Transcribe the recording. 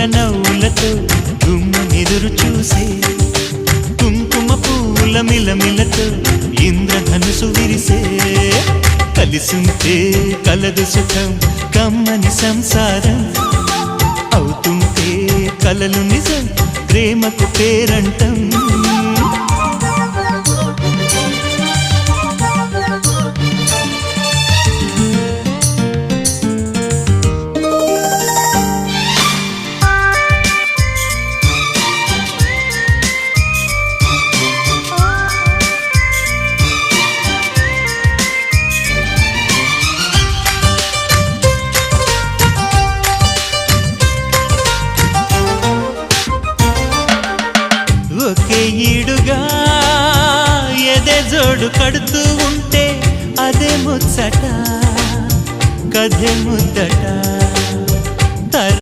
నవ్వుల నవ్వులతో గుమ్మ ఎదురు చూసే కుంకుమ పూల మిలమిలతో ఇంద్రధనుసు విరిసే. కలిసుంటే కలదు సుఖం కమ్మని సంసారం. అవుతుంటే కలలు నిజం ప్రేమకు పేరంటం. ఒకే ఈడుగా ఎదే జోడు కడుతూ ఉంటే అదే ముచ్చట కథే ముద్దట.